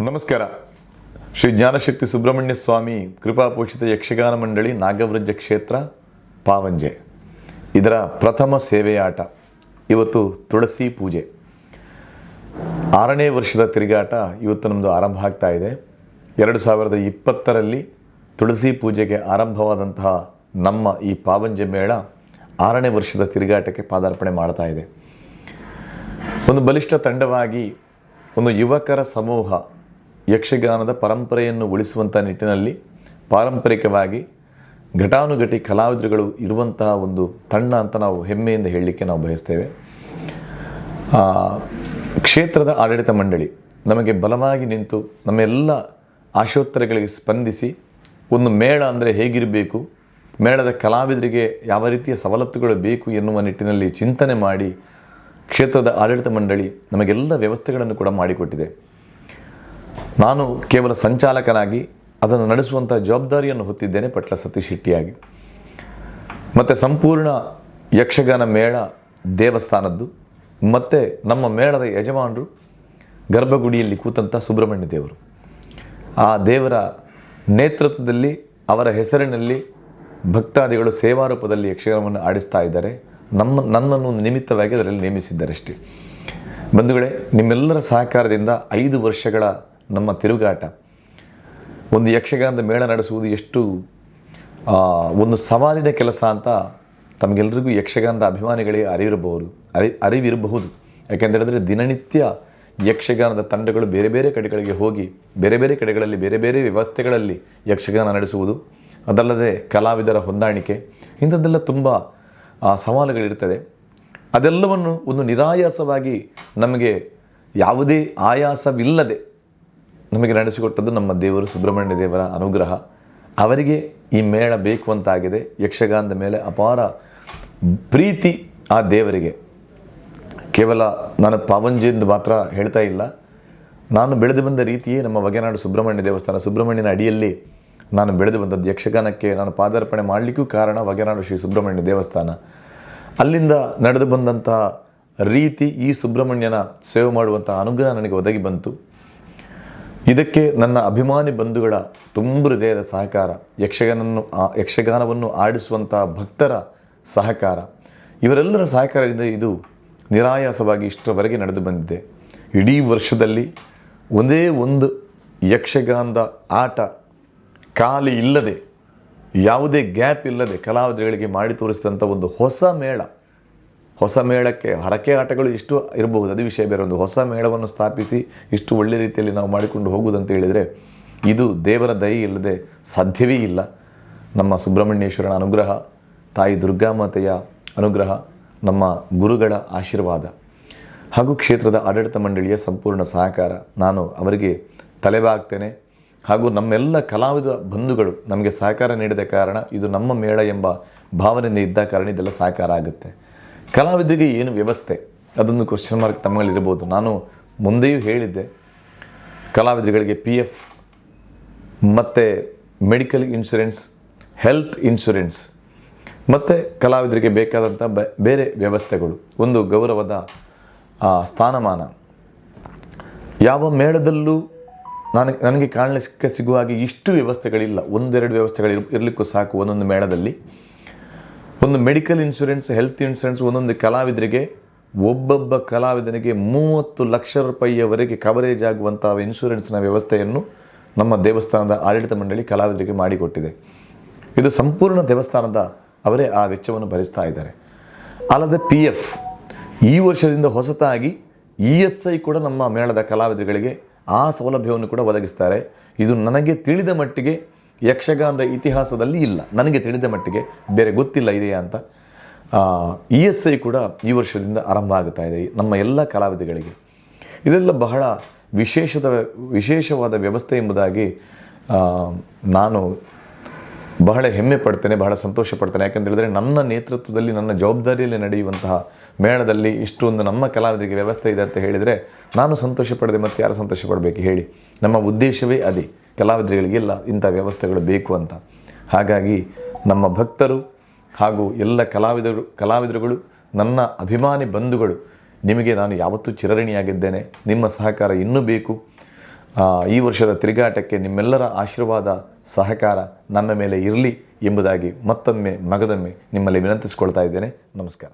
ನಮಸ್ಕಾರ. ಶ್ರೀ ಜ್ಞಾನಶಕ್ತಿ ಸುಬ್ರಹ್ಮಣ್ಯ ಸ್ವಾಮಿ ಕೃಪಾಪೋಷಿತ ಯಕ್ಷಗಾನ ಮಂಡಳಿ ನಾಗವ್ರಜ ಕ್ಷೇತ್ರ, ಪಾವಂಜೆ. ಇದರ ಪ್ರಥಮ ಸೇವೆಯಾಟ ಇವತ್ತು ತುಳಸಿ ಪೂಜೆ. ಆರನೇ ವರ್ಷದ ತಿರುಗಾಟ ಇವತ್ತು ನಮ್ಮದು ಆರಂಭ ಆಗ್ತಾ ಇದೆ. ಎರಡು ಸಾವಿರದ ಇಪ್ಪತ್ತರಲ್ಲಿ ತುಳಸಿ ಪೂಜೆಗೆ ಆರಂಭವಾದಂತಹ ನಮ್ಮ ಈ ಪಾವಂಜೆ ಮೇಳ ಆರನೇ ವರ್ಷದ ತಿರುಗಾಟಕ್ಕೆ ಪಾದಾರ್ಪಣೆ ಮಾಡ್ತಾ ಇದೆ. ಒಂದು ಬಲಿಷ್ಠ ತಂಡವಾಗಿ ಒಂದು ಯುವಕರ ಸಮೂಹ ಯಕ್ಷಗಾನದ ಪರಂಪರೆಯನ್ನು ಉಳಿಸುವಂಥ ನಿಟ್ಟಿನಲ್ಲಿ ಪಾರಂಪರಿಕವಾಗಿ ಘಟಾನುಘಟಿ ಕಲಾವಿದರುಗಳು ಇರುವಂತಹ ಒಂದು ತಣ್ಣ ಅಂತ ನಾವು ಹೆಮ್ಮೆಯಿಂದ ಹೇಳಲಿಕ್ಕೆ ನಾವು ಬಯಸ್ತೇವೆ. ಕ್ಷೇತ್ರದ ಆಡಳಿತ ಮಂಡಳಿ ನಮಗೆ ಬಲವಾಗಿ ನಿಂತು ನಮ್ಮೆಲ್ಲ ಆಶೋತ್ತರಗಳಿಗೆ ಸ್ಪಂದಿಸಿ ಒಂದು ಮೇಳ ಅಂದರೆ ಹೇಗಿರಬೇಕು, ಮೇಳದ ಕಲಾವಿದರಿಗೆ ಯಾವ ರೀತಿಯ ಸವಲತ್ತುಗಳು ಬೇಕು ಎನ್ನುವ ನಿಟ್ಟಿನಲ್ಲಿ ಚಿಂತನೆ ಮಾಡಿ ಕ್ಷೇತ್ರದ ಆಡಳಿತ ಮಂಡಳಿ ನಮಗೆಲ್ಲ ವ್ಯವಸ್ಥೆಗಳನ್ನು ಕೂಡ ಮಾಡಿಕೊಟ್ಟಿದೆ. ನಾನು ಕೇವಲ ಸಂಚಾಲಕನಾಗಿ ಅದನ್ನು ನಡೆಸುವಂಥ ಜವಾಬ್ದಾರಿಯನ್ನು ಹೊತ್ತಿದ್ದೇನೆ ಪಟ್ಲ ಸತೀಶ್ ಶೆಟ್ಟಿಯಾಗಿ. ಮತ್ತು ಸಂಪೂರ್ಣ ಯಕ್ಷಗಾನ ಮೇಳ ದೇವಸ್ಥಾನದ್ದು, ಮತ್ತು ನಮ್ಮ ಮೇಳದ ಯಜಮಾನರು ಗರ್ಭಗುಡಿಯಲ್ಲಿ ಕೂತಂಥ ಸುಬ್ರಹ್ಮಣ್ಯ ದೇವರು. ಆ ದೇವರ ನೇತೃತ್ವದಲ್ಲಿ, ಅವರ ಹೆಸರಿನಲ್ಲಿ ಭಕ್ತಾದಿಗಳು ಸೇವಾರೂಪದಲ್ಲಿ ಯಕ್ಷಗಾನವನ್ನು ಆಡಿಸ್ತಾ ಇದ್ದಾರೆ. ನಮ್ಮ, ನನ್ನನ್ನು ನಿಮಿತ್ತವಾಗಿ ಅದರಲ್ಲಿ ನೇಮಿಸಿದ್ದಾರೆ ಅಷ್ಟೇ ಬಂಧುಗಳೇ, ನಿಮ್ಮೆಲ್ಲರ ಸಹಕಾರದಿಂದ ಐದು ವರ್ಷಗಳ ನಮ್ಮ ತಿರುಗಾಟ. ಒಂದು ಯಕ್ಷಗಾನದ ಮೇಳ ನಡೆಸುವುದು ಎಷ್ಟು ಒಂದು ಸವಾಲಿನ ಕೆಲಸ ಅಂತ ತಮಗೆಲ್ಲರಿಗೂ ಯಕ್ಷಗಾನದ ಅಭಿಮಾನಿಗಳಿಗೆ ಅರಿವಿರಬಹುದು, ಅರಿ, ಅರಿವಿರಬಹುದು. ಯಾಕೆಂತ ದಿನನಿತ್ಯ ಯಕ್ಷಗಾನದ ತಂಡಗಳು ಬೇರೆ ಬೇರೆ ಕಡೆಗಳಿಗೆ ಹೋಗಿ, ಬೇರೆ ಬೇರೆ ಕಡೆಗಳಲ್ಲಿ ಬೇರೆ ಬೇರೆ ವ್ಯವಸ್ಥೆಗಳಲ್ಲಿ ಯಕ್ಷಗಾನ ನಡೆಸುವುದು. ಅದಲ್ಲದೆ ಕಲಾವಿದರ ಹೊಂದಾಣಿಕೆ, ಇಂಥದ್ದೆಲ್ಲ ತುಂಬ ಸವಾಲುಗಳಿರ್ತದೆ. ಅದೆಲ್ಲವನ್ನು ಒಂದು ನಿರಾಯಾಸವಾಗಿ ನಮಗೆ ಯಾವುದೇ ಆಯಾಸವಿಲ್ಲದೆ ನಮಗೆ ನಡೆಸಿಕೊಟ್ಟದ್ದು ನಮ್ಮ ದೇವರು ಸುಬ್ರಹ್ಮಣ್ಯ ದೇವರ ಅನುಗ್ರಹ. ಅವರಿಗೆ ಈ ಮೇಳ ಬೇಕು ಅಂತಾಗಿದೆ. ಯಕ್ಷಗಾನದ ಮೇಲೆ ಅಪಾರ ಪ್ರೀತಿ ಆ ದೇವರಿಗೆ. ಕೇವಲ ನಾನು ಪಾವಂಜೆಂದು ಮಾತ್ರ ಹೇಳ್ತಾ ಇಲ್ಲ. ನಾನು ಬೆಳೆದು ಬಂದ ರೀತಿಯೇ ನಮ್ಮ ಬಗೆನಾಡು ಸುಬ್ರಹ್ಮಣ್ಯ ದೇವಸ್ಥಾನ, ಸುಬ್ರಹ್ಮಣ್ಯನ ಅಡಿಯಲ್ಲಿ ನಾನು ಬೆಳೆದು ಬಂದದ್ದು. ಯಕ್ಷಗಾನಕ್ಕೆ ನಾನು ಪಾದಾರ್ಪಣೆ ಮಾಡಲಿಕ್ಕೂ ಕಾರಣ ವಗೆನಾಡು ಶ್ರೀ ಸುಬ್ರಹ್ಮಣ್ಯ ದೇವಸ್ಥಾನ. ಅಲ್ಲಿಂದ ನಡೆದು ಬಂದಂತಹ ರೀತಿ ಈ ಸುಬ್ರಹ್ಮಣ್ಯನ ಸೇವೆ ಮಾಡುವಂಥ ಅನುಗ್ರಹ ನನಗೆ ಒದಗಿ ಬಂತು. ಇದಕ್ಕೆ ನನ್ನ ಅಭಿಮಾನಿ ಬಂಧುಗಳ ತುಂಬ ಹೃದಯದ ಸಹಕಾರ ಯಕ್ಷಗಾನವನ್ನು ಯಕ್ಷಗಾನವನ್ನು ಆಡಿಸುವಂಥ ಭಕ್ತರ ಸಹಕಾರ. ಇವರೆಲ್ಲರ ಸಹಕಾರದಿಂದ ಇದು ನಿರಾಯಾಸವಾಗಿ ಇಷ್ಟರವರೆಗೆ ನಡೆದು ಬಂದಿದೆ. ಇಡೀ ವರ್ಷದಲ್ಲಿ ಒಂದೇ ಒಂದು ಯಕ್ಷಗಾನದ ಆಟ ಖಾಲಿ ಇಲ್ಲದೆ, ಯಾವುದೇ ಗ್ಯಾಪ್ ಇಲ್ಲದೆ ಕಲಾವಿದರುಗಳಿಗೆ ಮಾಡಿ ತೋರಿಸಿದಂಥ ಒಂದು ಹೊಸ ಮೇಳ ಹೊಸ ಮೇಳಕ್ಕೆ ಹರಕೆ ಆಟಗಳು ಇಷ್ಟು ಇರಬಹುದು ಅದು ವಿಷಯ ಬೇರೆ ಒಂದು ಹೊಸ ಮೇಳವನ್ನು ಸ್ಥಾಪಿಸಿ ಇಷ್ಟು ಒಳ್ಳೆ ರೀತಿಯಲ್ಲಿ ನಾವು ಮಾಡಿಕೊಂಡು ಹೋಗುವುದಂತ ಹೇಳಿದರೆ ಇದು ದೇವರ ದಯೆ ಇಲ್ಲದೆ ಸಾಧ್ಯವೇ ಇಲ್ಲ. ನಮ್ಮ ಸುಬ್ರಹ್ಮಣ್ಯೇಶ್ವರನ ಅನುಗ್ರಹ, ತಾಯಿ ದುರ್ಗಾಮಾತೆಯ ಅನುಗ್ರಹ, ನಮ್ಮ ಗುರುಗಳ ಆಶೀರ್ವಾದ. ಹಾಗೂ ಕ್ಷೇತ್ರದ ಆಡಳಿತ ಮಂಡಳಿಯ ಸಂಪೂರ್ಣ ಸಹಕಾರ ನಾನು ಅವರಿಗೆ ತಲೆಬಾಗ್ತೇನೆ. ಹಾಗೂ ನಮ್ಮೆಲ್ಲ ಕಲಾವಿದ ಬಂಧುಗಳು ನಮಗೆ ಸಹಕಾರ ನೀಡಿದ ಕಾರಣ ಇದು ನಮ್ಮ ಮೇಳ ಎಂಬ ಭಾವನೆಯಿಂದ ಇದ್ದ ಕಾರಣ ಇದೆಲ್ಲ ಸಹಕಾರ ಆಗುತ್ತೆ. ಕಲಾವಿದರಿಗೆ ಏನು ವ್ಯವಸ್ಥೆ? ಅದೊಂದು ಕ್ವಶನ್ ಮಾರ್ಕ್ ತಮ್ಮಲ್ಲಿರ್ಬೋದು ನಾನು ಮುಂದೆಯೂ ಹೇಳಿದ್ದೆ, ಕಲಾವಿದರುಗಳಿಗೆ ಪಿ ಎಫ್ ಮತ್ತು ಮೆಡಿಕಲ್ ಇನ್ಶೂರೆನ್ಸ್ ಹೆಲ್ತ್ ಇನ್ಶೂರೆನ್ಸ್ ಮತ್ತು ಕಲಾವಿದರಿಗೆ ಬೇಕಾದಂಥ ಬೇರೆ ವ್ಯವಸ್ಥೆಗಳು. ಒಂದು ಗೌರವದ ಸ್ಥಾನಮಾನ. ಯಾವ ಮೇಳದಲ್ಲೂ ನನಗೆ ನನಗೆ ಕಾಣಲಿಕ್ಕೆ ಸಿಗುವ ಹಾಗೆ ಇಷ್ಟು ವ್ಯವಸ್ಥೆಗಳಿಲ್ಲ. ಒಂದೆರಡು ವ್ಯವಸ್ಥೆಗಳು ಇರ್- ಇರಲಿಕ್ಕೂ ಸಾಕು ಒಂದೊಂದು ಮೇಳದಲ್ಲಿ. ಒಂದು ಮೆಡಿಕಲ್ ಇನ್ಶೂರೆನ್ಸ್ ಹೆಲ್ತ್ ಇನ್ಶೂರೆನ್ಸ್ ಒಂದೊಂದು ಕಲಾವಿದರಿಗೆ, ಒಬ್ಬೊಬ್ಬ ಕಲಾವಿದನಿಗೆ ಮೂವತ್ತು ಲಕ್ಷ ರೂಪಾಯಿಯವರೆಗೆ ಕವರೇಜ್ ಆಗುವಂಥ ಇನ್ಶೂರೆನ್ಸ್ನ ವ್ಯವಸ್ಥೆಯನ್ನು ನಮ್ಮ ದೇವಸ್ಥಾನದ ಆಡಳಿತ ಮಂಡಳಿ ಕಲಾವಿದರಿಗೆ ಮಾಡಿಕೊಟ್ಟಿದೆ. ಇದು ಸಂಪೂರ್ಣ ದೇವಸ್ಥಾನದ ಅವರೇ ಆ ವೆಚ್ಚವನ್ನು ಭರಿಸ್ತಾ ಇದ್ದಾರೆ. ಅಲ್ಲದೆ ಪಿ ಎಫ್ ಈ ವರ್ಷದಿಂದ ಹೊಸತಾಗಿ ಇ ಎಸ್ ಐ ಕೂಡ ನಮ್ಮ ಮೇಳದ ಕಲಾವಿದರುಗಳಿಗೆ ಆ ಸೌಲಭ್ಯವನ್ನು ಕೂಡ ಒದಗಿಸ್ತಾರೆ. ಇದು ನನಗೆ ತಿಳಿದ ಮಟ್ಟಿಗೆ ಯಕ್ಷಗಾನದ ಇತಿಹಾಸದಲ್ಲಿ ಇಲ್ಲ. ನನಗೆ ತಿಳಿದ ಮಟ್ಟಿಗೆ ಬೇರೆ ಗೊತ್ತಿಲ್ಲ ಇದೆಯಾ ಅಂತ. ಇ ಎಸ್ ಐ ಕೂಡ ಈ ವರ್ಷದಿಂದ ಆರಂಭ ಆಗುತ್ತಾ ಇದೆ ನಮ್ಮ ಎಲ್ಲ ಕಲಾವಿದಗಳಿಗೆ. ಇದೆಲ್ಲ ಬಹಳ ವಿಶೇಷದ, ವಿಶೇಷವಾದ ವ್ಯವಸ್ಥೆ ಎಂಬುದಾಗಿ ನಾನು ಬಹಳ ಹೆಮ್ಮೆ ಪಡ್ತೇನೆ, ಬಹಳ ಸಂತೋಷ ಪಡ್ತೇನೆ. ಯಾಕಂತ ಹೇಳಿದ್ರೆ ನನ್ನ ನೇತೃತ್ವದಲ್ಲಿ, ನನ್ನ ಜವಾಬ್ದಾರಿಯಲ್ಲಿ ನಡೆಯುವಂತಹ ಮೇಳದಲ್ಲಿ ಇಷ್ಟೊಂದು ನಮ್ಮ ಕಲಾವಿದರಿಗೆ ವ್ಯವಸ್ಥೆ ಇದೆ ಅಂತ ಹೇಳಿದರೆ ನಾನು ಸಂತೋಷ ಪಡೆದೆ ಮತ್ತು ಯಾರು ಸಂತೋಷ ಪಡಬೇಕು ಹೇಳಿ. ನಮ್ಮ ಉದ್ದೇಶವೇ ಅದೇ. ಕಲಾವಿದರಿಗಳಿಗೆಲ್ಲ ಇಂಥ ವ್ಯವಸ್ಥೆಗಳು ಬೇಕು ಅಂತ. ಹಾಗಾಗಿ ನಮ್ಮ ಭಕ್ತರು ಹಾಗೂ ಎಲ್ಲ ಕಲಾವಿದರು, ಕಲಾವಿದರುಗಳು, ನನ್ನ ಅಭಿಮಾನಿ ಬಂಧುಗಳು, ನಿಮಗೆ ನಾನು ಯಾವತ್ತೂ ಚಿರಋಣಿಯಾಗಿದ್ದೇನೆ. ನಿಮ್ಮ ಸಹಕಾರ ಇನ್ನೂ ಬೇಕು. ಈ ವರ್ಷದ ತಿರುಗಾಟಕ್ಕೆ ನಿಮ್ಮೆಲ್ಲರ ಆಶೀರ್ವಾದ, ಸಹಕಾರ ನಮ್ಮ ಮೇಲೆ ಇರಲಿ ಎಂಬುದಾಗಿ ಮತ್ತೊಮ್ಮೆ, ಮಗದೊಮ್ಮೆ ನಿಮ್ಮಲ್ಲಿ ವಿನಂತಿಸಿಕೊಳ್ತಾ ಇದ್ದೇನೆ. ನಮಸ್ಕಾರ.